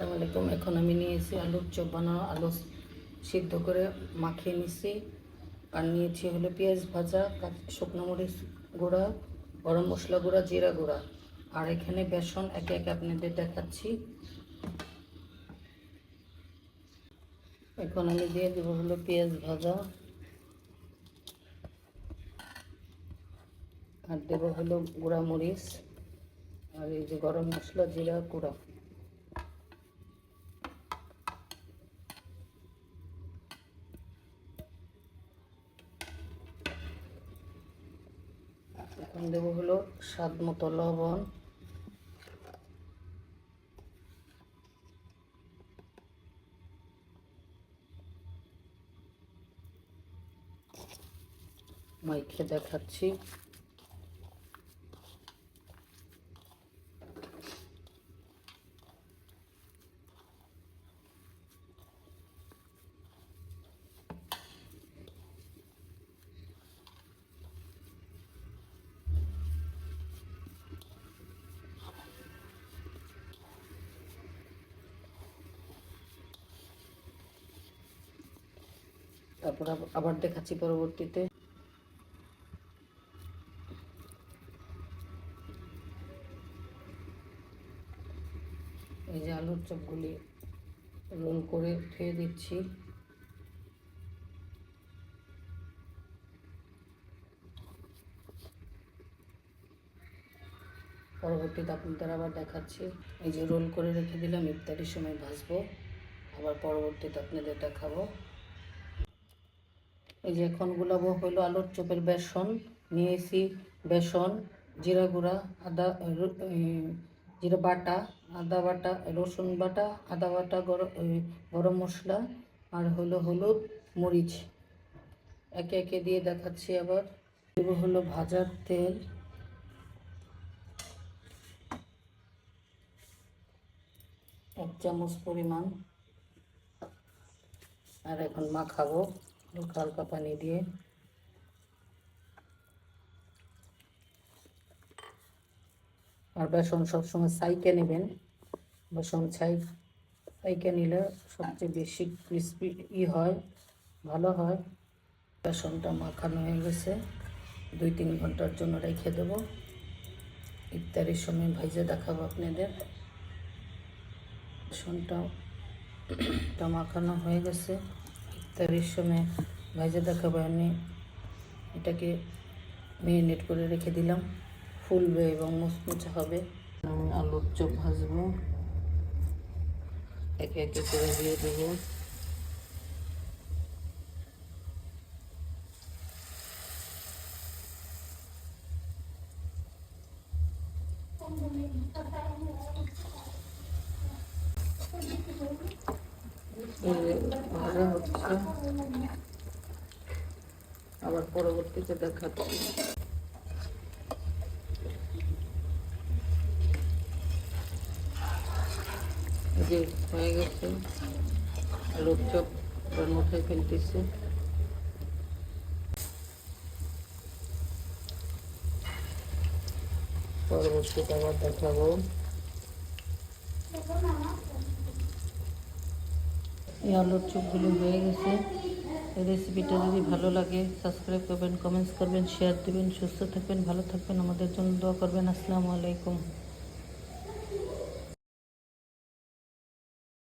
আসসালামু আলাইকুম। এখন আমি নিয়েছি আলুর চপ বানানো আলু সিদ্ধ করে মাখিয়ে নিচ্ছি। আর নিয়েছি হলো পেঁয়াজ ভাজা শুকনো মরিচ গুঁড়া, গরম মশলা গুঁড়া, জিরা গুঁড়া। আর এখানে বেসন একে একে আপনাদের দেখাচ্ছি। এখন আমি দিয়ে দেবো হলো পেঁয়াজ ভাজা। আর দেবো হলো গুঁড়া মরিচ। আর এই যে গরম মশলা, জিরা, গুঁড়া। এখন দেব হলো স্বাদ মতো লবণ। মাইকে দেখাচ্ছি। তারপর আব- আবার দেখাচ্ছি পরবর্তীতে। এই যে আলুর চপগুলি রোল করে ধুয়ে দিচ্ছি। পরবর্তীতে আপনাদের আবার দেখাচ্ছি। এই যে রোল করে রেখে দিলাম, ইফতারির সময় ভাজবো। আবার পরবর্তীতে আপনাদের দেখাবো। এই যে এখন গুলাবো হলো আলুর চপের বেসন নিয়েছি বেসন, জিরা গুঁড়া, আদা জিরা বাটা, আদা বাটা রসুন বাটা, আদা বাটা গরম মশলা আর হলো হলুদ মরিচ। একে একে দিয়ে দেখাচ্ছি আবার। দেবো হলো ভাজার তেল। এক চামচ পরিমাণ। আর এখন মাখাবো। হালকা হালকা পানি দিয়ে। আর বেসন সবসময় সাইকে নেবেন। বেসন ছাই সাইকে নিলে সবচেয়ে বেশি ক্রিস্পি ই হয়, ভালো হয়। বেসনটা মাখানো হয়ে গেছে। দুই তিন ঘণ্টার জন্য রেখে দেবো। ইফতারির সময় ভাইজে দেখাবো আপনাদের। বেসনটা মাখানো হয়ে গেছে। ইফতারির সময় ভাইজে দেখাবো আমি। এটাকে মেরিনেট করে রেখে দিলাম। ফুলবে এবং মুচমুচে হবে। আমি আলুর চপ ভাজবো। একে একে করে দিয়ে দেবো। এই ভাজা হচ্ছে আবার পরবর্তীতে দেখাচ্ছি। যে হয়ে গেছে, আলুর চপ মুখে ফেলতেছে। পরবর্তীতে আবার দেখাবো। এই আলুর চোখগুলো হয়ে গেছে। এই রেসিপিটা যদি ভালো লাগে সাবস্ক্রাইব করবেন কমেন্টস করবেন শেয়ার দেবেন, সুস্থ থাকবেন, ভালো থাকবেন। আমাদের জন্য দোয়া করবেন। আসসালামু আলাইকুম।